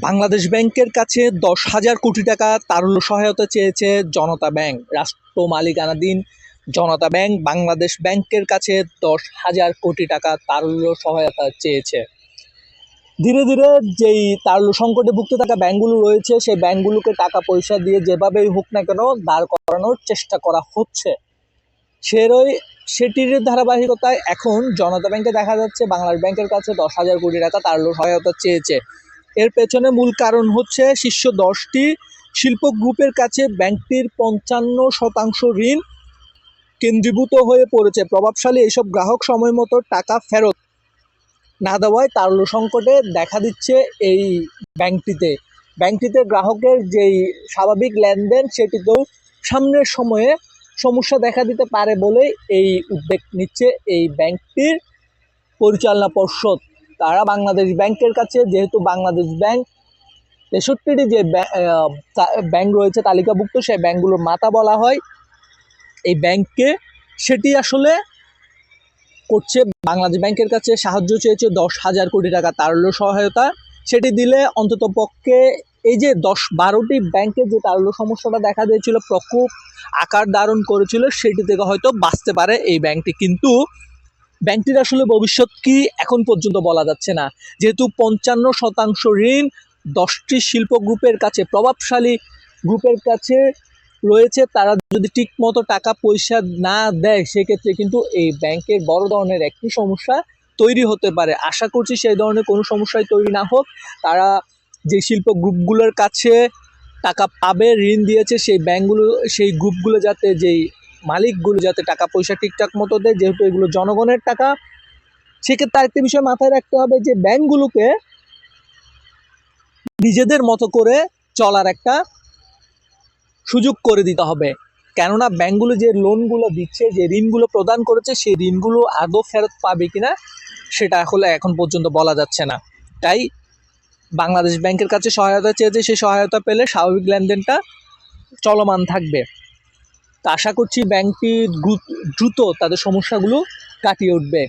বাংলাদেশ ব্যাংকের কাছে দশ হাজার কোটি টাকা তারল্য সহায়তা চেয়েছে জনতা ব্যাংক। রাষ্ট্র মালিকানাধীন জনতা ব্যাংক বাংলাদেশ ব্যাংকের কাছে দশ হাজার কোটি টাকা তারল্য সহায়তা চেয়েছে। ধীরে ধীরে যেই তারল্য সংকটে ভুগতে থাকা ব্যাংকগুলো রয়েছে, সেই ব্যাংকগুলোকে টাকা পয়সা দিয়ে যেভাবেই হোক না কেন দাঁড় করানোর চেষ্টা করা হচ্ছে। সেরই সেটির ধারাবাহিকতায় এখন জনতা ব্যাংকে দেখা যাচ্ছে বাংলাদেশ ব্যাংকের কাছে দশ হাজার কোটি টাকা তারল্য সহায়তা চেয়েছে। এর পেছনে মূল কারণ হচ্ছে শীর্ষ দশটি শিল্প গ্রুপের কাছে ব্যাংকটির পঞ্চান্ন শতাংশ ঋণ কেন্দ্রীভূত হয়ে পড়েছে। প্রভাবশালী এইসব গ্রাহক সময় মতো টাকা ফেরত না দেওয়ায় তারল্য সংকটে দেখা দিচ্ছে এই ব্যাংকটিতে। ব্যাংকটিতে গ্রাহকের যেই স্বাভাবিক লেনদেন, সেটিতেও সামনের সময়ে সমস্যা দেখা দিতে পারে বলে এই উদ্যোগ নিচ্ছে এই ব্যাংকটির পরিচালনা পর্ষদ। তারা বাংলাদেশ ব্যাংকের কাছে, যেহেতু বাংলাদেশ ব্যাংক তেষট্টিটি যে ব্যা- ব্যাংক রয়েছে তালিকাভুক্ত, সেই ব্যাংকগুলোর মাথা বলা হয়। এই ব্যাংককে সেটি আসলে করছে, বাংলাদেশ ব্যাংকের কাছে সাহায্য চেয়েছে দশ হাজার কোটি টাকা তারল্য সহায়তা। সেটি দিলে অন্তত পক্ষে এই যে দশ বারোটি ব্যাংকের যে তারল্য সমস্যাটা দেখা দিয়েছিল, প্রকোপ আকার ধারণ করেছিল, সেটি থেকে হয়তো বাঁচতে পারে এই ব্যাংকটি। কিন্তু ব্যাংকটির আসলে ভবিষ্যৎ কি এখন পর্যন্ত বলা যাচ্ছে না। যেহেতু পঞ্চান্ন শতাংশ ঋণ দশটি শিল্প গ্রুপের কাছে, প্রভাবশালী গ্রুপের কাছে রয়েছে, তারা যদি ঠিক মতো টাকা পয়সা না দেয়, সেক্ষেত্রে কিন্তু এই ব্যাংকের বড় ধরনের একটি সমস্যা তৈরি হতে পারে। আশা করছি সেই ধরনের কোনো সমস্যাই তৈরি না হোক। তারা যে শিল্প গ্রুপগুলোর কাছে টাকা পাবে, ঋণ দিয়েছে, সেই ব্যাংকগুলো, সেই গ্রুপগুলো যাতে যেই মালিকগুলো যাতে টাকা পয়সা ঠিকঠাক মতো দেয়, যেহেতু এগুলো জনগণের টাকা, সেক্ষেত্রে আরেকটি বিষয় মাথায় রাখতে হবে যে ব্যাংকগুলোকে নিজেদের মতো করে চলার একটা সুযোগ করে দিতে হবে। কেননা ব্যাংকগুলো যে লোনগুলো দিচ্ছে, যে ঋণগুলো প্রদান করেছে, সেই ঋণগুলো আদৌ ফেরত পাবে কিনা, সেটা আসলে এখন পর্যন্ত বলা যাচ্ছে না। তাই বাংলাদেশ ব্যাংকের কাছে সহায়তা চেয়েছে, সেই সহায়তা পেলে স্বাভাবিক লেনদেনটা চলমান থাকবে। তা আশা করছি ব্যাংকটি দ্রুত তাদের সমস্যাগুলো কাটিয়ে উঠবে।